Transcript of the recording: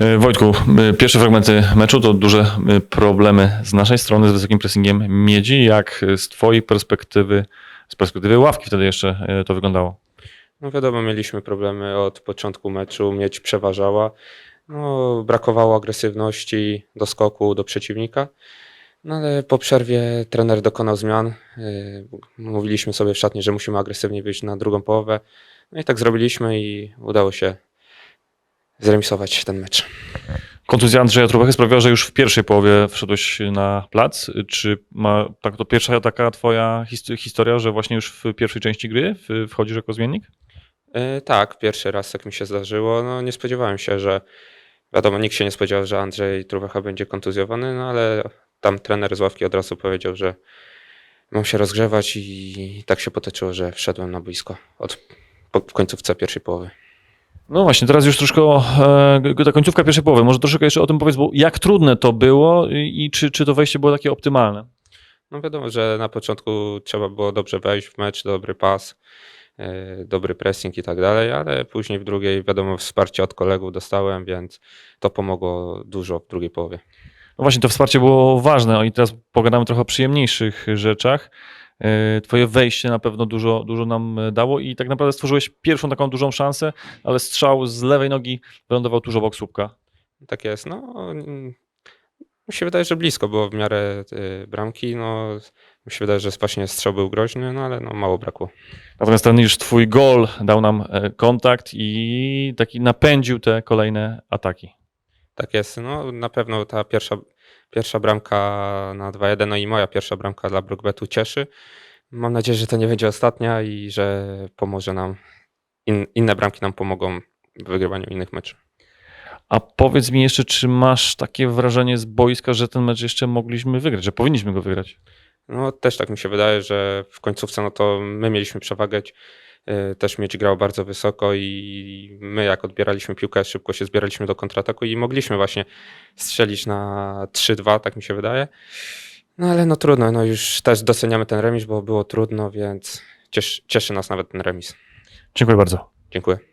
E, Wojtku, e, pierwsze fragmenty meczu to duże e, problemy z naszej strony z wysokim pressingiem Miedzi. Jak z twojej perspektywy, z perspektywy ławki wtedy jeszcze to wyglądało? No wiadomo, mieliśmy problemy od początku meczu, mieć przeważała. No, brakowało agresywności do skoku do przeciwnika. No ale po przerwie trener dokonał zmian. Mówiliśmy sobie w szatni, że musimy agresywnie wyjść na drugą połowę. No i tak zrobiliśmy i udało się zremisować ten mecz. Kontuzja Andrzeja Trubachy sprawiła, że już w pierwszej połowie wszedłeś na plac. Czy ma, tak to pierwsza taka twoja his- historia, że właśnie już w pierwszej części gry wchodzisz jako zmiennik? Yy, Tak, pierwszy raz tak mi się zdarzyło. No nie spodziewałem się, że wiadomo, nikt się nie spodziewał, że Andrzej Truwecha będzie kontuzjowany, no ale tam trener z ławki od razu powiedział, że mam się rozgrzewać i tak się potoczyło, że wszedłem na boisko od, po, w końcówce pierwszej połowy. No właśnie, teraz już troszkę e, ta końcówka pierwszej połowy. Może troszkę jeszcze o tym powiedz, bo jak trudne to było i, i czy, czy to wejście było takie optymalne? No wiadomo, że na początku trzeba było dobrze wejść w mecz, dobry pas, yy, dobry pressing i tak dalej, ale później w drugiej, wiadomo, wsparcie od kolegów dostałem, więc to pomogło dużo w drugiej połowie. No właśnie, to wsparcie było ważne. I teraz pogadamy trochę o przyjemniejszych rzeczach. E, Twoje wejście na pewno dużo, dużo nam e, dało i tak naprawdę stworzyłeś pierwszą taką dużą szansę, ale strzał z lewej nogi wylądował tuż obok słupka. Tak jest. No, mm, mi się wydaje, że blisko było w miarę y, bramki. No, mi się wydaje, że właśnie strzał był groźny, no ale no, mało brakło. Natomiast ten już twój gol dał nam e, kontakt i taki napędził te kolejne ataki. Tak jest. No, na pewno ta pierwsza, pierwsza bramka na 2-1, no i moja pierwsza bramka dla Brookbetu cieszy. Mam nadzieję, że to nie będzie ostatnia i że pomoże nam, in, inne bramki nam pomogą w wygrywaniu innych meczów. A powiedz mi jeszcze, czy masz takie wrażenie z boiska, że ten mecz jeszcze mogliśmy wygrać, że powinniśmy go wygrać? No też tak mi się wydaje, że w końcówce no to my mieliśmy przewagę. Y, Też mieć grał bardzo wysoko i my jak odbieraliśmy piłkę, szybko się zbieraliśmy do kontrataku i mogliśmy właśnie strzelić na 3-2, tak mi się wydaje. No ale no trudno, no już też doceniamy ten remis, bo było trudno, więc cieszy, cieszy nas nawet ten remis. Dziękuję bardzo. Dziękuję.